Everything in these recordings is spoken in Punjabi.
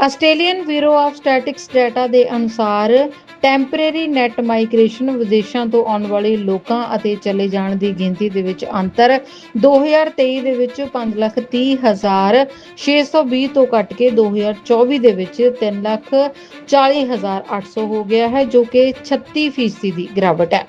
Australian bureau of statistics data ਦੇ ਅਨੁਸਾਰ ਟੈਂਪਰੇਰੀ ਨੈਟ ਮਾਈਗ੍ਰੇਸ਼ਨ ਵਿਦੇਸ਼ਾਂ ਤੋਂ ਆਉਣ ਵਾਲੇ ਲੋਕਾਂ ਅਤੇ ਚਲੇ ਜਾਣ ਦੀ ਗਿਣਤੀ ਦੇ ਵਿੱਚ ਅੰਤਰ 2023 ਦੇ ਵਿੱਚ 530620 ਤੋਂ ਘਟ ਕੇ 2024 ਦੇ ਵਿੱਚ 340800 ਹੋ ਗਿਆ ਹੈ, ਜੋ ਕਿ 36% ਦੀ ਗਿਰਾਵਟ ਹੈ।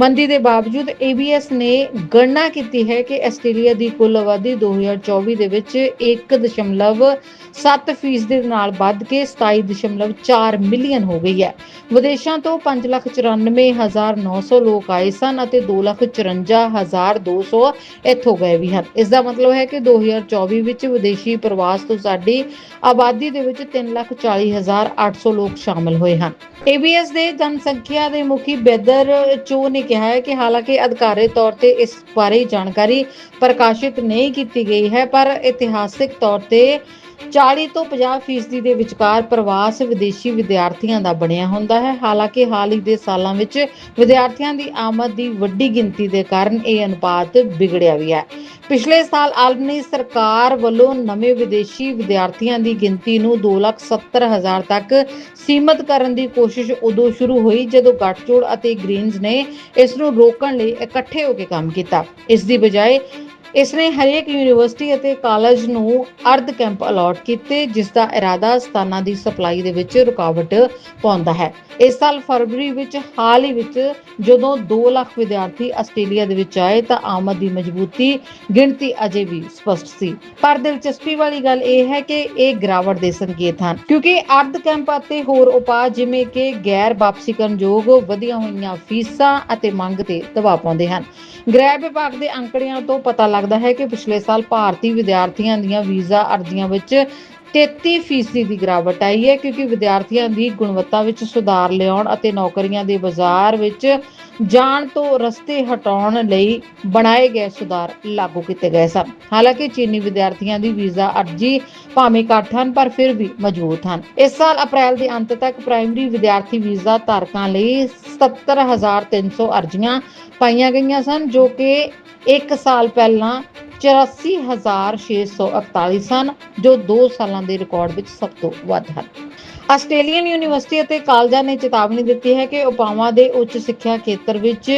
ਮੰਦੀ ਦੇ ਬਾਵਜੂਦ ABS ਨੇ ਗਣਨਾ ਕੀਤੀ ਹੈ ਕਿ ਆਸਟ੍ਰੇਲੀਆ ਦੀ ਕੁੱਲ ਆਬਾਦੀ 2024 ਦੇ ਵਿੱਚ 1.7 ਫੀਸਦੀ ਦੇ ਨਾਲ ਵੱਧ ਕੇ 27.4 ਮਿਲੀਅਨ ਹੋ ਗਈ ਹੈ। ਵਿਦੇਸ਼ਾਂ ਤੋਂ 5,94,900 ਲੋਕ ਆਏ ਸਨ ਅਤੇ 2,54,200 ਇੱਥੋਂ ਗਏ ਵੀ ਹਨ। ਇਸ ਦਾ ਮਤਲਬ ਹੈ ਕਿ 2024 ਵਿੱਚ ਵਿਦੇਸ਼ੀ ਪ੍ਰਵਾਸ ਤੋਂ ਸਾਡੀ ਆਬਾਦੀ ਦੇ ਵਿੱਚ 3,40,800 ਲੋਕ ਸ਼ਾਮਲ ਹੋਏ ਹਨ। ABS ਦੇ ਜਨਸੰਖਿਆ ਦੇ ਮੁਖੀ ਬੈਦਰ ਚੋ ਨੇ ਕਿਹਾ ਹੈ ਕਿ ਹਾਲਾਂਕਿ ਅਧਿਕਾਰਿਤ ਤੌਰ ਤੇ ਇਸ ਬਾਰੇ ਜਾਣਕਾਰੀ ਪ੍ਰਕਾਸ਼ਿਤ ਨਹੀਂ ਕੀਤੀ ਗਈ ਹੈ ਪਰ ਇਤਿਹਾਸਿਕ ਤੌਰ ਤੇ 40 ਤੋਂ 50 ਫੀਸਦੀ ਦੇ ਵਿਚਕਾਰ ਪ੍ਰਵਾਸ ਵਿਦੇਸ਼ੀ ਵਿਦਿਆਰਥੀਆਂ ਦਾ ਬਣਿਆ ਹੁੰਦਾ ਹੈ। ਹਾਲਾਂਕਿ ਹਾਲ ਹੀ ਦੇ ਸਾਲਾਂ ਵਿੱਚ ਵਿਦਿਆਰਥੀਆਂ ਦੀ ਆਮਦ ਦੀ ਵੱਡੀ ਗਿਣਤੀ ਦੇ ਕਾਰਨ ਇਹ ਅਨੁਪਾਤ ਵਿਗੜਿਆ ਵੀ ਹੈ। ਪਿਛਲੇ ਸਾਲ ਆਲਮਨੀ ਸਰਕਾਰ ਵੱਲੋਂ ਨਵੇਂ ਵਿਦੇਸ਼ੀ ਵਿਦਿਆਰਥੀਆਂ ਦੀ ਗਿਣਤੀ ਨੂੰ 2,70,000 ਤੱਕ ਸੀਮਤ ਕਰਨ ਦੀ ਕੋਸ਼ਿਸ਼ ਉਦੋਂ ਸ਼ੁਰੂ ਹੋਈ ਜਦੋਂ ਗੱਠਜੋੜ ਅਤੇ ਗ੍ਰੀਨਜ਼ ਨੇ ਇਸ ਨੂੰ ਰੋਕਣ ਲਈ ਇਕੱਠੇ ਹੋ ਕੇ ਕੰਮ ਕੀਤਾ। ਇਸ ਦੀ ਬਜਾਏ ਇਸ ਨੇ ਹਰੇਕ ਯੂਨੀਵਰਸਿਟੀ ਅਤੇ ਕਾਲਜ ਨੂੰ ਅਰਧ ਕੈਂਪ ਅਲਾਟ ਕੀਤੇ, ਜਿਸ ਦਾ ਇਰਾਦਾ ਸਥਾਨਾਂ ਦੀ ਸਪਲਾਈ ਦੇ ਵਿੱਚ ਰੁਕਾਵਟ ਪਾਉਂਦਾ ਹੈ। ਇਸ ਸਾਲ ਫਰਵਰੀ ਵਿੱਚ, ਹਾਲ ਹੀ ਵਿੱਚ ਜਦੋਂ 2 ਲੱਖ ਵਿਦਿਆਰਥੀ ਆਸਟ੍ਰੇਲੀਆ ਦੇ ਵਿੱਚ ਆਏ, ਤਾਂ ਆਮਦ ਦੀ ਮਜ਼ਬੂਤੀ ਗਿਣਤੀ ਅਜੇ ਵੀ ਸਪਸ਼ਟ ਸੀ। ਪਰ ਦਿਲਚਸਪੀ ਵਾਲੀ ਗੱਲ ਇਹ ਹੈ ਕਿ ਇਹ ਗਿਰਾਵਟ ਦੇ ਸੰਕੇਤ ਹਨ, ਕਿਉਂਕਿ ਅਰਧ ਕੈਂਪ ਅਤੇ ਹੋਰ ਉਪਾਅ ਜਿਵੇਂ ਕਿ ਗੈਰ ਵਾਪਸੀ ਵਾਪਸੀਕਰਨਯੋਗ ਵਧੀਆਂ ਹੋਈਆਂ ਫੀਸਾਂ ਅਤੇ ਮੰਗ ਤੇ ਦਬਾਅ ਪਾਉਂਦੇ ਹਨ। ਗ੍ਰਹਿ ਵਿਭਾਗ ਦੇ ਅੰਕੜਿਆਂ ਤੋਂ ਪਤਾ ਲੱਗਦਾ ਹੈ ਕਿ ਪਿਛਲੇ ਸਾਲ ਭਾਰਤੀ ਵਿਦਿਆਰਥੀਆਂ ਦੀਆਂ ਵੀਜ਼ਾ ਅਰਜ਼ੀਆਂ ਵਿੱਚ 33% ਦੀ ਗਿਰਾਵਟ ਆਈ ਹੈ ਕਿਉਂਕਿ ਵਿਦਿਆਰਥੀਆਂ ਦੀ ਗੁਣਵੱਤਾ ਵਿੱਚ ਸੁਧਾਰ ਲਿਆਉਣ ਅਤੇ ਨੌਕਰੀਆਂ ਦੇ ਬਾਜ਼ਾਰ ਵਿੱਚ ਜਾਣ ਤੋਂ ਰਸਤੇ ਹਟਾਉਣ ਲਈ ਬਣਾਏ ਗਏ ਸੁਧਾਰ ਲਾਗੂ ਕੀਤੇ ਗਏ ਸਨ। ਹਾਲਾਂਕਿ ਚੀਨੀ ਵਿਦਿਆਰਥੀਆਂ ਦੀ ਵੀਜ਼ਾ ਅਰਜ਼ੀ ਭਾਵੇਂ ਘੱਟ ਹਨ, ਪਰ ਫਿਰ ਵੀ ਮਜ਼ਬੂਤ ਹਨ। ਇਸ ਸਾਲ ਅਪ੍ਰੈਲ ਦੇ ਅੰਤ ਤੱਕ ਪ੍ਰਾਇਮਰੀ ਵਿਦਿਆਰਥੀ ਵੀਜ਼ਾ ਧਾਰਕਾਂ ਲਈ 77300 ਅਰਜ਼ੀਆਂ ਪਾਈਆਂ ਗਈਆਂ ਸਨ, ਜੋ ਕਿ 1 ਸਾਲ ਪਹਿਲਾਂ 84648 ਸਨ ਜੋ 2 ਸਾਲਾਂ ਦੇ ਰਿਕਾਰਡ ਵਿੱਚ ਸਭ ਤੋਂ ਵੱਧ ਹਨ। ਆਸਟ੍ਰੇਲੀਅਨ ਯੂਨੀਵਰਸਿਟੀ ਅਤੇ ਕਾਲਜਾਂ ਨੇ ਚੇਤਾਵਨੀ ਦਿੱਤੀ ਹੈ ਕਿ ਉਪਾਵਾਂ ਦੇ ਉੱਚ ਸਿੱਖਿਆ ਖੇਤਰ ਵਿੱਚ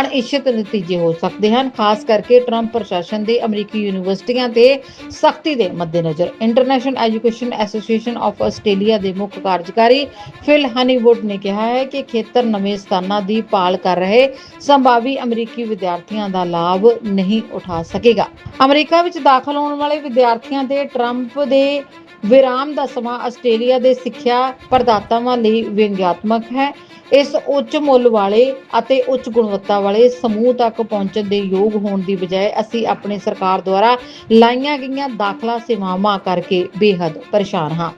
ਅਣਇੱਛਤ ਨਤੀਜੇ ਹੋ ਸਕਦੇ ਹਨ, ਖਾਸ ਕਰਕੇ ਟਰੰਪ ਪ੍ਰਸ਼ਾਸਨ ਦੇ ਅਮਰੀਕੀ ਯੂਨੀਵਰਸਿਟੀਆਂ ਤੇ ਸਖਤੀ ਦੇ ਮੱਦੇਨਜ਼ਰ। International education association of Australia ਦੇ ਮੁੱਖ ਕਾਰਜਕਾਰੀ ਫਿਲ ਹਨੀਵੁੱਡ ਨੇ ਕਿਹਾ ਹੈ ਕਿ ਖੇਤਰ ਨਵੇਂ ਸਥਾਨਾਂ ਦੀ ਭਾਲ ਕਰ ਰਹੇ ਸੰਭਾਵੀ ਅਮਰੀਕੀ ਵਿਦਿਆਰਥੀਆਂ ਦਾ ਲਾਭ ਨਹੀਂ ਉਠਾ ਸਕੇਗਾ। ਅਮਰੀਕਾ ਵਿੱਚ ਦਾਖਲ ਹੋਣ ਵਾਲੇ ਵਿਦਿਆਰਥੀਆਂ ਦੇ ਟਰੰਪ ਦੇ ਵਿਰਾਮ ਦਾ ਸਮਾਂ ਆਸਟ੍ਰੇਲੀਆ ਦੇ ਸਿੱਖਿਆ ਪ੍ਰਦਾਤਾਵਾਂ ਲਈ ਵਿਅੰਗਾਤਮਕ ਹੈ। ਇਸ ਉੱਚ ਮੁੱਲ ਵਾਲੇ ਅਤੇ ਉੱਚ ਗੁਣਵੱਤਾ ਵਾਲੇ ਸਮੂਹ ਤੱਕ ਪਹੁੰਚਣ ਦੇ ਯੋਗ ਹੋਣ ਦੀ ਬਜਾਏ ਅਸੀਂ ਆਪਣੇ ਸਰਕਾਰ ਦੁਆਰਾ ਲਾਈਆਂ ਗਈਆਂ ਦਾਖਲਾ ਸੇਵਾਵਾਂ ਕਰਕੇ ਬੇਹੱਦ ਪਰੇਸ਼ਾਨ ਹਾਂ।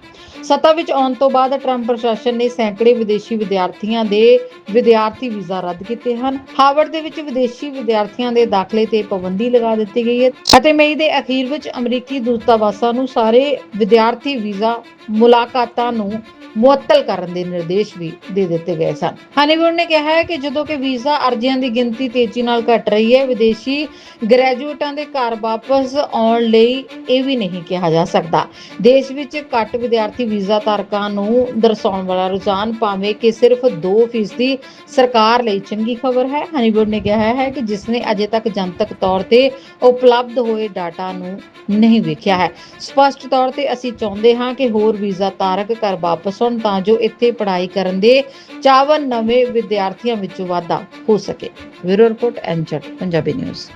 ਸੱਤਾ ਵਿੱਚ ਆਉਣ ਤੋਂ ਬਾਅਦ ਟਰੰਪ ਪ੍ਰਸ਼ਾਸਨ ਨੇ ਸੈਂਕੜੇ ਵਿਦੇਸ਼ੀ ਵਿਦਿਆਰਥੀਆਂ ਦੇ ਵਿਦਿਆਰਥੀ ਵੀਜ਼ਾ ਰੱਦ ਕੀਤੇ ਹਨ। ਹਾਵਰਡ ਦੇ ਵਿੱਚ ਵਿਦੇਸ਼ੀ ਵਿਦਿਆਰਥੀਆਂ ਦੇ ਦਾਖਲੇ ਤੇ ਪਾਬੰਦੀ ਲਗਾ ਦਿੱਤੀ ਗਈ ਹੈ ਅਤੇ ਮਈ ਦੇ ਅਖੀਰ ਵਿੱਚ ਅਮਰੀਕੀ ਦੂਤਾਵਾਸਾਂ ਨੂੰ ਸਾਰੇ ਵਿਦਿਆਰਥੀ ਵੀਜ਼ਾ ਮੁਲਾਕਾਤਾਂ ਨੂੰ ਮੁਅੱਤਲ ਕਰਨ ਦੇ ਨਿਰਦੇਸ਼ ਵੀ ਦੇ ਦਿੱਤੇ ਗਏ ਸਨ। ਹਨੀਵੁੱਡ ਨੇ ਕਿਹਾ ਹੈ ਕਿ ਜਦੋਂ ਕਿ ਵੀਜ਼ਾ ਅਰਜ਼ੀਆਂ ਦੀ ਗਿਣਤੀ ਤੇਜ਼ੀ ਨਾਲ ਘਟ ਰਹੀ ਹੈ, ਵਿਦੇਸ਼ੀ ਗ੍ਰੈਜੂਏਟਾਂ ਦੇ ਘਰ ਵਾਪਸ ਆਉਣ ਲਈ ਇਹ ਵੀ ਨਹੀਂ ਕਿਹਾ ਜਾ ਸਕਦਾ। ਦੇਸ਼ ਵਿੱਚ ਘੱਟ ਵਿਦਿਆਰਥੀ ਵੀਜ਼ਾ ਧਾਰਕਾਂ ਨੂੰ ਦਰਸਾਉਣ ਵਾਲਾ ਰੁਝਾਨ ਭਾਵੇਂ ਕਿ ਸਿਰਫ 2% ਸਰਕਾਰ ਲਈ ਚੰਗੀ ਖਬਰ ਹੈ। ਹਨੀਵੁੱਡ ਨੇ ਕਿਹਾ ਹੈ ਕਿ ਜਿਸ ਨੇ ਅਜੇ ਤੱਕ ਜਨਤਕ ਤੌਰ ਤੇ ਉਪਲਬਧ ਹੋਏ ਡਾਟਾ ਨੂੰ ਨਹੀਂ ਵੇਖਿਆ ਹੈ। ਸਪਸ਼ਟ ਤੌਰ ਤੇ ਅਸੀਂ ਚਾਹੁੰਦੇ ਹਾਂ ਕਿ ਹੋਰ ਵੀਜ਼ਾ ਧਾਰਕ ਘਰ ਵਾਪਸ ਆਉਣ ਤਾਂ ਜੋ ਇੱਥੇ ਪੜ੍ਹਾਈ ਕਰਨ ਦੇ ਚਾਵਨ ਨਵੇਂ ਵਿਦਿਆਰਥੀਆਂ ਵਿੱਚ ਵਾਧਾ ਹੋ ਸਕੇ। ਬਿਊਰੋ ਰਿਪੋਰਟ ਐਨਜਟ ਪੰਜਾਬੀ ਨਿਊਜ਼।